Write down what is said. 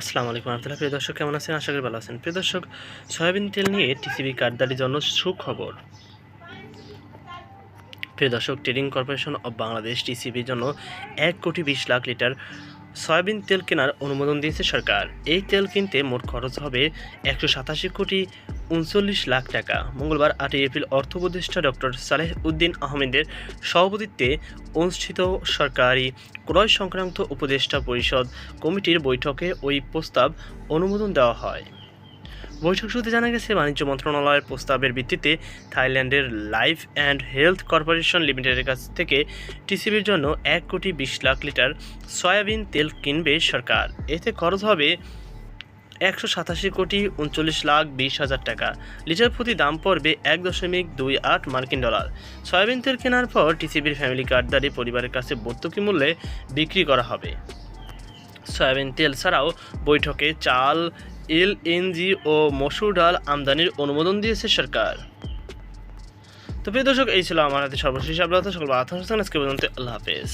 আসসালামু আলাইকুম রহমতুল্লাহ। প্রিয় দর্শক, কেমন আছেন? আশা করি ভালো আছেন। প্রিয় দর্শক, সয়াবিন তেল নিয়ে টিসিবি কার্ডদারির জন্য সুখবর। প্রিয় দর্শক, ট্রেডিং কর্পোরেশন অব বাংলাদেশ টিসিবির জন্য এক কোটি বিশ লাখ লিটার সয়াবিন তেল কেনার অনুমোদন দিয়েছে সরকার। এই তেল কিনতে মোট খরচ হবে একশো সাতাশি কোটি উনচল্লিশ লাখ টাকা। মঙ্গলবার আটই এপ্রিল অর্থ উপদেষ্টা ডক্টর সালেহ উদ্দিন আহমেদের সভাপতিত্বে অনুষ্ঠিত সরকারি ক্রয় সংক্রান্ত উপদেষ্টা পরিষদ কমিটির বৈঠকে ওই প্রস্তাব অনুমোদন দেওয়া হয়। বৈঠক সূত্রে জানা গেছে, বাণিজ্য মন্ত্রণালয়ের প্রস্তাবের ভিত্তিতে থাইল্যান্ডের লাইফ অ্যান্ড হেলথ কর্পোরেশন লিমিটেডের কাছ থেকে টিসিবির জন্য এক কোটি বিশ লাখ লিটার সয়াবিন তেল কিনবে সরকার। এতে খরচ হবে একশো সাতাশি কোটি উনচল্লিশ লাখ বিশ হাজার টাকা। লিটার প্রতি দাম পড়বে এক দশমিক দুই আট মার্কিন ডলার। সয়াবিন তেল কেনার পর টিসিবির ফ্যামিলি কার্ডদারি পরিবারের কাছে ভর্তুকি মূল্যে বিক্রি করা হবে। সয়াবিন তেল ছাড়াও বৈঠকে চাল এলএনজি ও মসুর ডাল আমদানির অনুমোদন দিয়েছে সরকার। তো প্রিয় দর্শক, এই ছিল আমার হাতে সর্বশেষ আপনার সকল আজকে পর্যন্ত আল্লাহ হাফেজ।